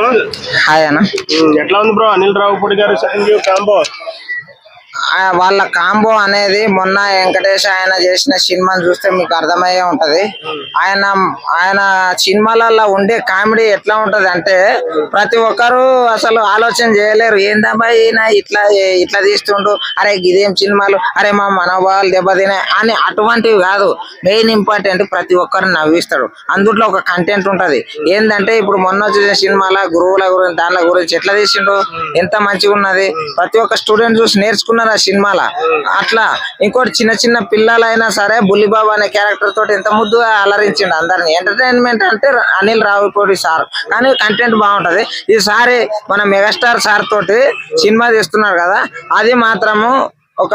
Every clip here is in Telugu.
బ్రో హాయ్ అన్న ఎట్లా ఉంది బ్రో అనిల్ రావుపూడి గారు సెకండ్ కాంబో వాళ్ళ కాంబో అనేది మొన్న వెంకటేష్ ఆయన చేసిన సినిమాని చూస్తే మీకు అర్థమయ్యే ఉంటది. ఆయన ఆయన సినిమాలలో ఉండే కామెడీ ఎట్లా ఉంటది అంటే ప్రతి ఒక్కరు అసలు ఆలోచన చేయలేరు. ఏందమ్మా ఈయన ఇట్లా ఇట్లా తీస్తుండు? అరే ఇదేం సినిమాలు? అరే మా మనోభావాలు దెబ్బతినాయి అని అటువంటివి కాదు. మెయిన్ ఇంపార్టెంట్ ప్రతి ఒక్కరు నవ్విస్తాడు అందుట్లో ఒక కంటెంట్ ఉంటది. ఏంటంటే ఇప్పుడు మొన్న వచ్చిన సినిమాల గురువుల గురించి దానిల గురించి ఎట్లా తీసిండు ఎంత మంచిగా ఉన్నది ప్రతి ఒక్క స్టూడెంట్ చూసి ఉన్నారు ఆ సినిమాల. అట్లా ఇంకోటి చిన్న చిన్న పిల్లలైనా సరే బుల్లిబాబు అనే క్యారెక్టర్ తోటి ఎంత ముద్దుగా అలరించిండు అందరిని. ఎంటర్టైన్మెంట్ అంటే అనిల్ రావుపూడి సార్. కానీ కంటెంట్ బాగుంటది. ఈసారి మన మెగాస్టార్ సార్ తోటి సినిమా తీస్తున్నారు కదా అది మాత్రము ఒక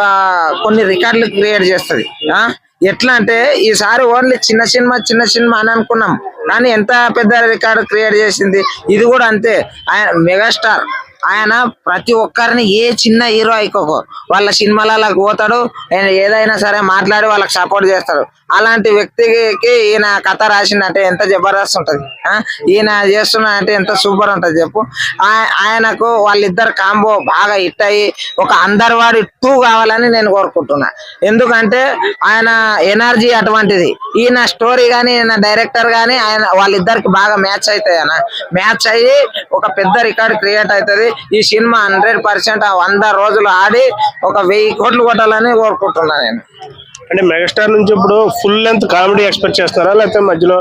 కొన్ని రికార్డులు క్రియేట్ చేస్తుంది. ఆ? ఎట్లా అంటే ఈసారి ఓన్లీ చిన్న సినిమా చిన్న సినిమా అని అనుకున్నాం. కానీ ఎంత పెద్ద రికార్డు క్రియేట్ చేసింది? ఇది కూడా అంతే. ఆయన మెగాస్టార్ ఆయన ప్రతి ఒక్కరిని ఏ చిన్న హీరో అయిపోకో వాళ్ళ సినిమాలకు పోతాడు ఆయన ఏదైనా సరే మాట్లాడి వాళ్ళకి సపోర్ట్ చేస్తాడు. అలాంటి వ్యక్తికి ఈయన కథ రాసిందంటే ఎంత జబర్దస్త్ ఉంటది ఆ? ఈయన చేస్తున్నా అంటే ఎంత సూపర్ ఉంటది చెప్పు. ఆ- ఆయనకు వాళ్ళిద్దరు కాంబో బాగా హిట్ అయ్యి ఒక అందరివాడి టూ కావాలని నేను కోరుకుంటున్నా. ఎందుకంటే ఆయన ఎనర్జీ అటువంటిది. ఈయన స్టోరీ కానీ ఈయన డైరెక్టర్ కానీ ఆయన వాళ్ళిద్దరికి బాగా మ్యాచ్ అవుతాయి అన్న. మ్యాచ్ అయ్యి ఒక పెద్ద రికార్డ్ క్రియేట్ అవుతుంది. ఈ సినిమా హండ్రెడ్ పర్సెంట్ వంద రోజులు ఆడి ఒక వెయ్యి కోట్లు కొట్టాలని కోరుకుంటున్నా నేను. అంటే మెగాస్టార్ నుంచి ఇప్పుడు ఫుల్ లెంత్ కామెడీ ఎక్స్పెక్ట్ చేస్తారా లేకపోతే మధ్యలో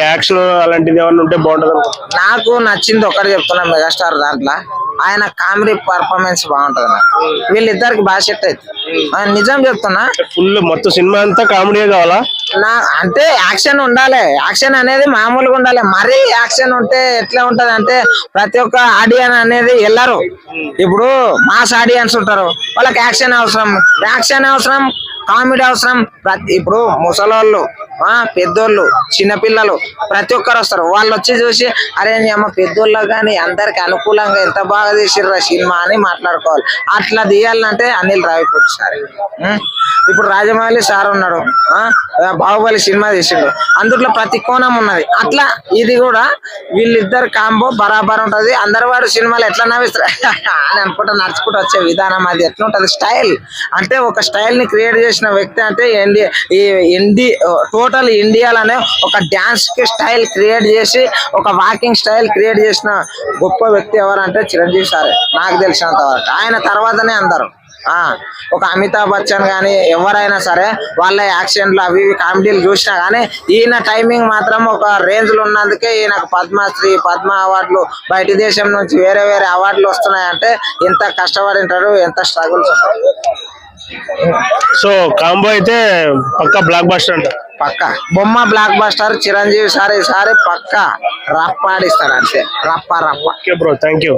యాక్షన్ అలాంటిది ఏమన్నా ఉంటే బాగుంటుంది? నాకు నచ్చింది ఒకటి చెప్తున్నా మెగాస్టార్ దాంట్లో. ఆయన కామెడీ పర్ఫార్మెన్స్ బాగుంటది నాకు. వీళ్ళిద్దరికి బాగా సెట్ అవుతుంది నిజం చెప్తున్నా. ఫుల్ మొత్తం సినిమా అంతా కామెడీ కావాలా? నా అంటే యాక్షన్ ఉండాలి. యాక్షన్ అనేది మామూలుగా ఉండాలి. మరీ యాక్షన్ ఉంటే ఎట్లా ఉంటది అంటే ప్రతి ఒక్క ఆడియన్ అనేది వెళ్ళరు ఇప్పుడు మాస్ ఆడియన్స్ ఉంటారు. వాళ్ళకి యాక్షన్ అవసరం. యాక్షన్ అవసరం కామెడీ అవసరం. ప్రతి ఇప్పుడు ముసలోళ్ళు పెద్దోళ్ళు చిన్నపిల్లలు ప్రతి ఒక్కరు వస్తారు. వాళ్ళు వచ్చి చూసి అరే అమ్మ పెద్దోళ్ళు కానీ అందరికి అనుకూలంగా ఎంత బాగా తీసిర్రు సినిమా అని మాట్లాడుకోవాలి. అట్లా తీయాలంటే అనిల్ రావిపూడి సార్. ఇప్పుడు రాజమౌళి సార్ ఉన్నాడు. ఆ బాహుబలి సినిమా తీసిండు. అందుట్లో ప్రతి కోణం ఉన్నది. అట్లా ఇది కూడా వీళ్ళిద్దరు కాంబో బరాబర్ ఉంటది. అందరు వాడు సినిమాలు ఎట్లా నవ్విస్తారు? అని అనుకుంటా నడుచుకుంటూ వచ్చే విధానం అది ఎట్లా ఉంటది స్టైల్. అంటే ఒక స్టైల్ని క్రియేట్ చేసిన వ్యక్తి అంటే ఎన్డీ ఈ టోటల్ టోటల్ ఇండియాలోనే ఒక డాన్స్కి స్టైల్ క్రియేట్ చేసి ఒక వాకింగ్ స్టైల్ క్రియేట్ చేసిన గొప్ప వ్యక్తి ఎవరంటే చిరంజీవి సారే. నాకు తెలిసినంత వరకు. ఆయన తర్వాతనే అందరు. ఆ ఒక అమితాబ్ బచ్చన్ కానీ ఎవరైనా సరే వాళ్ళ యాక్షన్లు అవి ఇవి కామెడీలు చూసినా కానీ ఈయన టైమింగ్ మాత్రం ఒక రేంజ్లో ఉన్నందుకే ఈయనకు పద్మశ్రీ పద్మ అవార్డులు బయట దేశం నుంచి వేరే వేరే అవార్డులు వస్తున్నాయంటే ఎంత కష్టపడింటారు ఎంత స్ట్రగుల్స్ సో కాంబో అయితే పక్క బ్లాక్ బస్టర్ అంటారు పక్క. బొమ్మ బ్లాక్ బస్టర్ చిరంజీవి సార్ ఈసారి పక్క. రప్పాడిస్తాడు అంతే రప్ప రప్ప. Okay bro thank you